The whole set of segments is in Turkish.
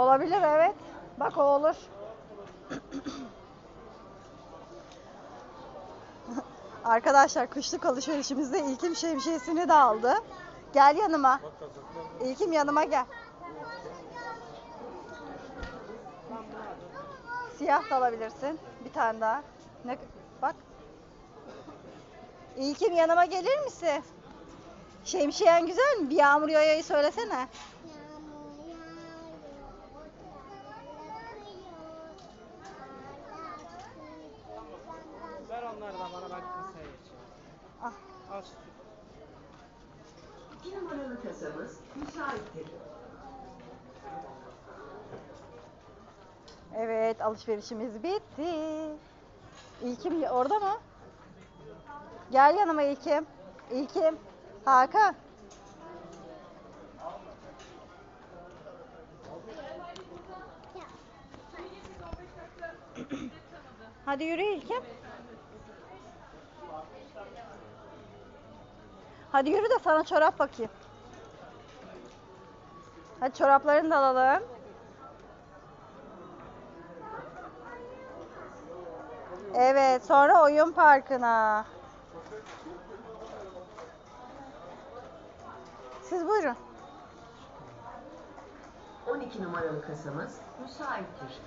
Olabilir evet. Bak o olur. Arkadaşlar kışlık alışverişimizde İlkim şemsiyesini de aldı. Gel yanıma. İlkim yanıma gel. Siyah da alabilirsin. Bir tane daha. Ne bak. İlkim yanıma gelir misin? Şemsiyen güzel mi? Bir yağmur yağayı söylesene. Al şu İki numaralı kasamız müsaittir. Evet alışverişimiz bitti. İlkim orada mı? Gel yanıma İlkim. İlkim. Hakan. Hadi yürü İlkim. Hadi yürü de sana çorap bakayım. Hadi çoraplarını da alalım. Evet, sonra oyun parkına. Siz buyurun. 12 numaralı kasamız müsaittir.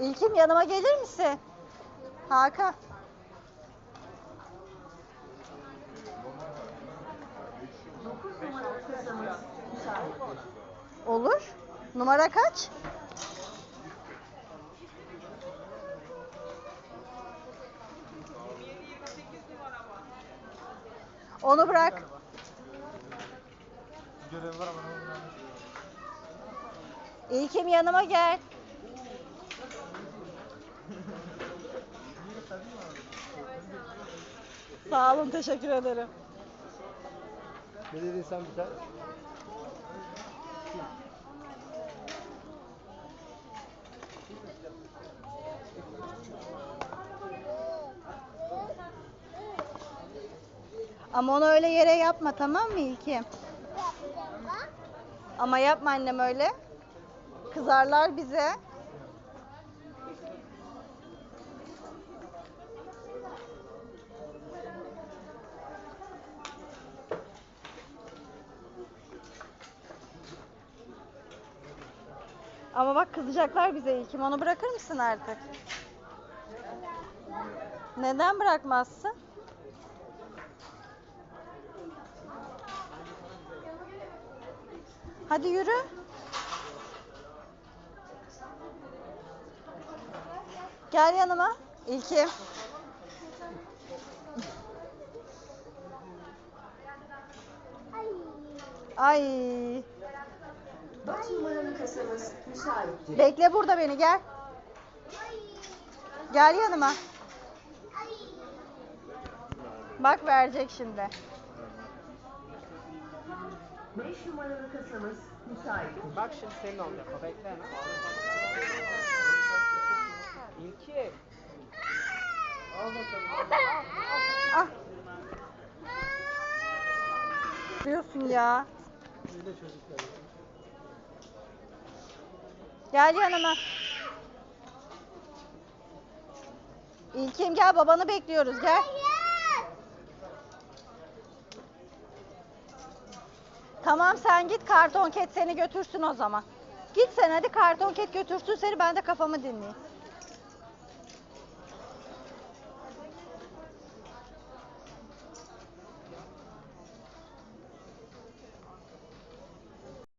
İlkim yanıma gelir misin? Hakan. Olur. Numara kaç? Onu bırak. İlkim yanıma gel. Sağ olun, teşekkür ederim. Ne dedin sen bir tane? Ama onu öyle yere yapma tamam mı İlkim? Ama yapma annem öyle. Kızarlar bize. Ama bak kızacaklar bize İlkim. Onu bırakır mısın artık? Neden bırakmazsın? Hadi yürü. Gel yanıma. İlkim. Ay. 4 numaralı kasamız müsaittir. Bekle burada beni gel. Gel yanıma. Bak verecek şimdi. 5 numaralı kasamız müsaittir. Bak şimdi senin olacak. O bekle hemen. İlki. Al bakalım. Ah. Diyorsun ya. Öyle çocuklar. Gel yanıma. İlkim gel babanı bekliyoruz gel. Tamam sen git karton ket seni götürsün o zaman. Git sen hadi karton ket götürsün seni ben de kafamı dinleyeyim.